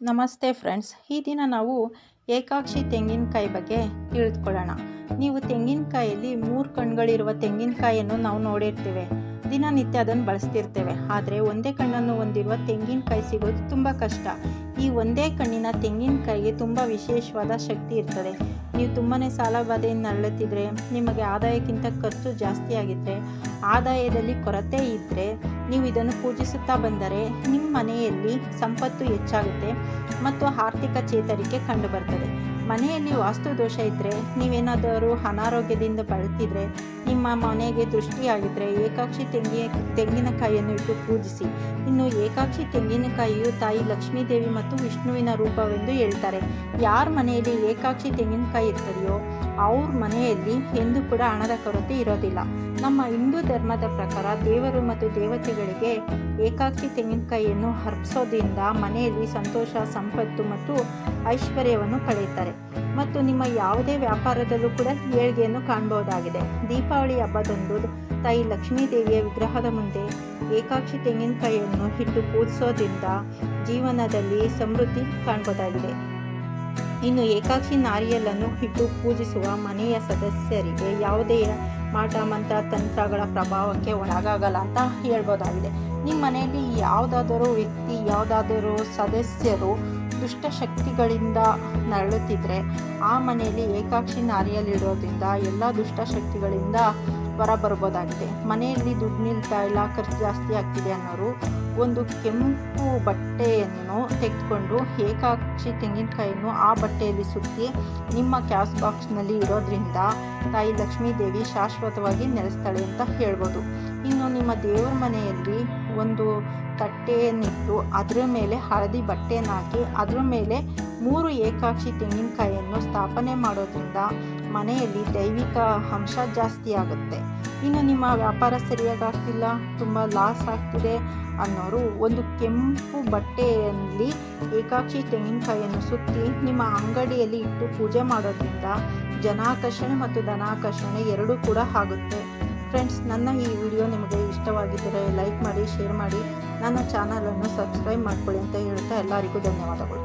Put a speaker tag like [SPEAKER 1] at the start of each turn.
[SPEAKER 1] ನಮಸ್ತೆ ಫ್ರೆಂಡ್ಸ್, ಈ ದಿನ ನಾವು ಏಕಾಕ್ಷಿ ತೆಂಗಿನಕಾಯಿ ಬಗ್ಗೆ ತಿಳಿದುಕೊಳ್ಳೋಣ. ನೀವು ತೆಂಗಿನಕಾಯಲ್ಲಿ ಮೂರು ಕಣ್ಗಳಿರುವ ತೆಂಗಿನಕಾಯಿಯನ್ನು ನಾವು ನೋಡಿರ್ತೇವೆ. ದಿನನಿತ್ಯ ಅದನ್ನು ಬಳಸ್ತಿರ್ತೇವೆ. ಆದರೆ ಒಂದೇ ಕಣ್ಣನ್ನು ಹೊಂದಿರುವ ತೆಂಗಿನಕಾಯಿ ಸಿಗೋದು ತುಂಬ ಕಷ್ಟ. ಈ ಒಂದೇ ಕಣ್ಣಿನ ತೆಂಗಿನಕಾಯಿಗೆ ತುಂಬ ವಿಶೇಷವಾದ ಶಕ್ತಿ ಇರ್ತದೆ. ನೀವು ತುಂಬಾ ಸಾಲ ಬಾಧೆಯಿಂದ ನರಳುತ್ತಿದ್ರೆ, ನಿಮಗೆ ಆದಾಯಕ್ಕಿಂತ ಖರ್ಚು ಜಾಸ್ತಿ ಆಗಿದ್ದರೆ ಆದಾಯದಲ್ಲಿ ಕೊರತೆ ಇದ್ದರೆ ನೀವು ಇದನ್ನು ಪೂಜಿಸುತ್ತಾ ಬಂದರೆ ನಿಮ್ಮ ಮನೆಯಲ್ಲಿ ಸಂಪತ್ತು ಹೆಚ್ಚಾಗುತ್ತೆ ಮತ್ತು ಆರ್ಥಿಕ ಚೇತರಿಕೆ ಕಂಡುಬರ್ತದೆ. ಮನೆಯಲ್ಲಿ ವಾಸ್ತು ದೋಷ ಇದ್ದರೆ ನೀವೇನಾದರೂ ಅನಾರೋಗ್ಯದಿಂದ ಬಳತಿದ್ರೆ ನಿಮ್ಮ ಮನೆಗೆ ದೃಷ್ಟಿಯಾಗಿದ್ದರೆ ಏಕಾಕ್ಷಿ ತೆಂಗಿ, ತೆಂಗಿನಕಾಯಿಯನ್ನು ಇಟ್ಟು ಪೂಜಿಸಿ. ಇನ್ನು ಏಕಾಕ್ಷಿ ತೆಂಗಿನಕಾಯಿಯು ತಾಯಿ ಲಕ್ಷ್ಮೀದೇವಿ ಮತ್ತು ವಿಷ್ಣುವಿನ ರೂಪವೆಂದು ಹೇಳ್ತಾರೆ. ಯಾರ ಮನೆಯಲ್ಲಿ ಏಕಾಕ್ಷಿ ತೆಂಗಿನಕಾಯಿ ಇರ್ತದೆಯೋ ಅವ್ರ ಮನೆಯಲ್ಲಿ ಎಂದೂ ಕೂಡ ಹಣದ ಕೊರತೆ ಇರೋದಿಲ್ಲ. ನಮ್ಮ ಹಿಂದೂ ಧರ್ಮದ ಪ್ರಕಾರ ದೇವರು ಮತ್ತು ದೇವತೆಗಳಿಗೆ ಏಕಾಕ್ಷಿ ತೆಂಗಿನಕಾಯಿಯನ್ನು ಹರ್ಪಿಸೋದ್ರಿಂದ ಮನೆಯಲ್ಲಿ ಸಂತೋಷ, ಸಂಪತ್ತು ಮತ್ತು ಐಶ್ವರ್ಯವನ್ನು ಪಡೆಯುತ್ತಾರೆ ಮತ್ತು ನಿಮ್ಮ ಯಾವುದೇ ವ್ಯಾಪಾರದಲ್ಲೂ ಕೂಡ ಏಳ್ಗೆಯನ್ನು ಕಾಣಬಹುದಾಗಿದೆ. ದೀಪಾವಳಿ ಹಬ್ಬದಂದು ತಾಯಿ ಲಕ್ಷ್ಮೀ ದೇವಿಯ ವಿಗ್ರಹದ ಮುಂದೆ ಏಕಾಕ್ಷಿ ತೆಂಗಿನಕಾಯಿಯನ್ನು ಹಿಟ್ಟು ಪೂಜಿಸೋದ್ರಿಂದ ಜೀವನದಲ್ಲಿ ಸಮೃದ್ಧಿ ಕಾಣಬಹುದಾಗಿದೆ. ಇನ್ನು ಏಕಾಕ್ಷಿ ನಾರಿಯಲನ್ನು ಇಟ್ಟು ಪೂಜಿಸುವ ಮನೆಯ ಸದಸ್ಯರಿಗೆ ಯಾವುದೇ ಮಾಟ, ಮಂತ್ರ, ತಂತ್ರಗಳ ಪ್ರಭಾವಕ್ಕೆ ಒಳಗಾಗಲ್ಲ ಅಂತ ಹೇಳ್ಬೋದಾಗಿದೆ. ನಿಮ್ಮ ಮನೆಯಲ್ಲಿ ಯಾವುದಾದರೂ ವ್ಯಕ್ತಿ, ಯಾವುದಾದರೂ ಸದಸ್ಯರು ದುಷ್ಟಶಕ್ತಿಗಳಿಂದ ನರಳುತ್ತಿದ್ದರೆ ಆ ಮನೆಯಲ್ಲಿ ಏಕಾಕ್ಷಿ ನಾರಿಯಲ್ಲಿಡೋದ್ರಿಂದ ಎಲ್ಲ ದುಷ್ಟಶಕ್ತಿಗಳಿಂದ ಹೊರಬರ್ಬೋದಾಗಿದೆ. ಮನೆಯಲ್ಲಿ ದುಡ್ಡು ನಿಲ್ತಾ ಇಲ್ಲ, ಖರ್ಚು ಜಾಸ್ತಿ ಆಗ್ತಿದೆ ಅನ್ನೋರು ಒಂದು ಕೆಂಪು ಬಟ್ಟೆಯನ್ನು ತೆಗೆದುಕೊಂಡು ಏಕಾಕ್ಷಿ ತೆಂಗಿನಕಾಯಿಯನ್ನು ಆ ಬಟ್ಟೆಯಲ್ಲಿ ಸುತ್ತಿ ನಿಮ್ಮ ಕ್ಯಾಶ್ ಬಾಕ್ಸ್ನಲ್ಲಿ ಇರೋದ್ರಿಂದ ತಾಯಿ ಲಕ್ಷ್ಮೀ ದೇವಿ ಶಾಶ್ವತವಾಗಿ ನೆಲೆಸ್ತಾಳೆ ಅಂತ ಹೇಳ್ಬೋದು. ಇನ್ನು ನಿಮ್ಮ ದೇವರ ಮನೆಯಲ್ಲಿ ಒಂದು ತಟ್ಟೆಯನ್ನಿಟ್ಟು ಅದರ ಮೇಲೆ ಹಳದಿ ಬಟ್ಟೆಯನ್ನು ಹಾಕಿ, ಅದರ ಮೇಲೆ ಮೂರು ಏಕಾಕ್ಷಿ ತೆಂಗಿನಕಾಯಿಯನ್ನು ಸ್ಥಾಪನೆ ಮಾಡೋದ್ರಿಂದ ಮನೆಯಲ್ಲಿ ದೈವಿಕ ಅಂಶ ಜಾಸ್ತಿ ಆಗುತ್ತೆ. ಇನ್ನು ನಿಮ್ಮ ವ್ಯಾಪಾರ ಸರಿಯಾಗಿ ಆಗ್ತಿಲ್ಲ ತುಂಬ ಲಾಸ್ ಆಗ್ತಿದೆ ಅನ್ನೋರು ಒಂದು ಕೆಂಪು ಬಟ್ಟೆಯಲ್ಲಿ ಏಕಾಕ್ಷಿ ತೆಂಗಿನಕಾಯಿಯನ್ನು ಸುತ್ತಿ, ನಿಮ್ಮ ಅಂಗಡಿಯಲ್ಲಿ ಇಟ್ಟು ಪೂಜೆ ಮಾಡೋದ್ರಿಂದ ಜನಾಕರ್ಷಣೆ ಮತ್ತು ಧನಾಕರ್ಷಣೆ ಎರಡೂ ಕೂಡ ಆಗುತ್ತೆ. ಫ್ರೆಂಡ್ಸ್ ನನ್ನ ಈ ವಿಡಿಯೋ ನಿಮಗೆ ಇಷ್ಟವಾಗಿದ್ದರೆ ಲೈಕ್ ಮಾಡಿ ಶೇರ್ ಮಾಡಿ. ನನ್ನ ಚಾನಲನ್ನು ಸಬ್ಸ್ಕ್ರೈಬ್ ಮಾಡ್ಕೊಳ್ಳಿ ಅಂತ ಹೇಳ್ತಾ ಎಲ್ಲರಿಗೂ ಧನ್ಯವಾದಗಳು.